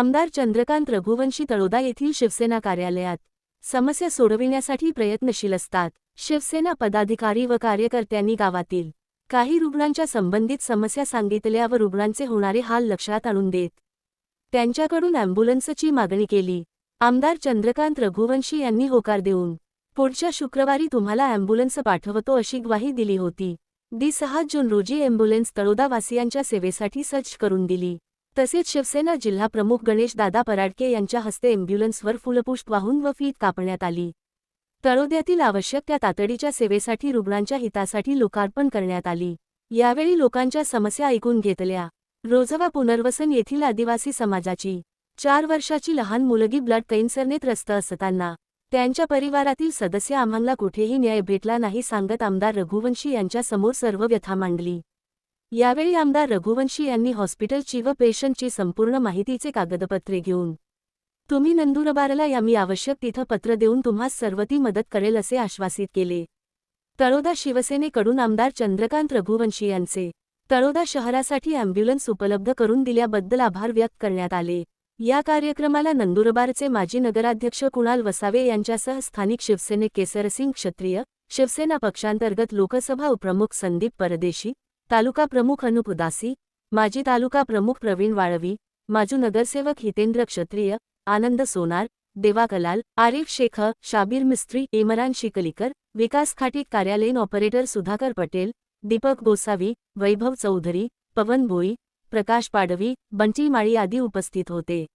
आमदार चंद्रकांत रघुवंशी तळोदा येथील शिवसेना कार्यालयात. समस्या सोडविण्यासाठी प्रयत्नशील असतात. शिवसेना पदाधिकारी व कार्यकर्त्यांनी गावातील काही रुग्णांच्या संबंधित समस्या सांगितल्या व रुग्णांचे होणारे हाल लक्षात आणून देत त्यांच्याकडून अँब्युलन्सची मागणी केली. आमदार चंद्रकांत रघुवंशी यांनी होकार देऊन पुढच्या शुक्रवारी तुम्हाला अँब्युलन्स पाठवतो अशी ग्वाही दिली होती. दि सहा जून रोजी अँब्युलन्स तळोदावासियांच्या सेवेसाठी सज्ज करून दिली. तसेच शिवसेना जिल्हा प्रमुख गणेश दादा पराडके यांच्या हस्ते अँब्युलन्सवर फुलपुष्प वाहून व फीत कापण्यात आली. तळोद्यातील आवश्यक त्या तातडीच्या सेवेसाठी रुग्णांच्या हितासाठी लोकार्पण करण्यात आली. यावेळी लोकांच्या समस्या ऐकून घेतल्या. रोजवा पुनर्वसन येथील आदिवासी समाजाची चार वर्षाची लहान मुलगी ब्लड कैन्सरने त्रस्त असताना त्यांच्या परिवारातील सदस्य आम्हाला कुठेही न्याय भेटला नाही सांगत आमदार रघुवंशी यांच्यासमोर सर्व व्यथा मांडली. यावेळी आमदार रघुवंशी यांनी हॉस्पिटलची व पेशंटची संपूर्ण माहितीचे कागदपत्रे घेऊन तुम्ही नंदुरबारला यामी आवश्यक तिथं पत्र देऊन तुम्हा सर्व ती मदत करेल असे आश्वासित केले. तळोदा शिवसेनेकडून आमदार चंद्रकांत रघुवंशी यांचे तळोदा शहरासाठी अँब्युलन्स उपलब्ध करून दिल्याबद्दल आभार व्यक्त करण्यात आले. या कार्यक्रमाला नंदुरबारचे माजी नगराध्यक्ष कुणाल वसावे यांच्यासह स्थानिक शिवसेने केसरसिंग क्षत्रिय शिवसेना पक्षांतर्गत लोकसभा उपप्रमुख संदीप परदेशी तालुका प्रमुख अनुप उदासी माजी तालुका प्रमुख प्रवीण वाळवी माजू नगरसेवक हितेंद्र क्षत्रिय आनंद सोनार देवा कलाल आरिफ शेख शाबीर मिस्त्री इमरान शिकलीकर विकास खाटीक कार्यालयीन ऑपरेटर सुधाकर पटेल दीपक गोसावी वैभव चौधरी पवन भोई प्रकाश पाडवी बंटी माळी आदी उपस्थित होते.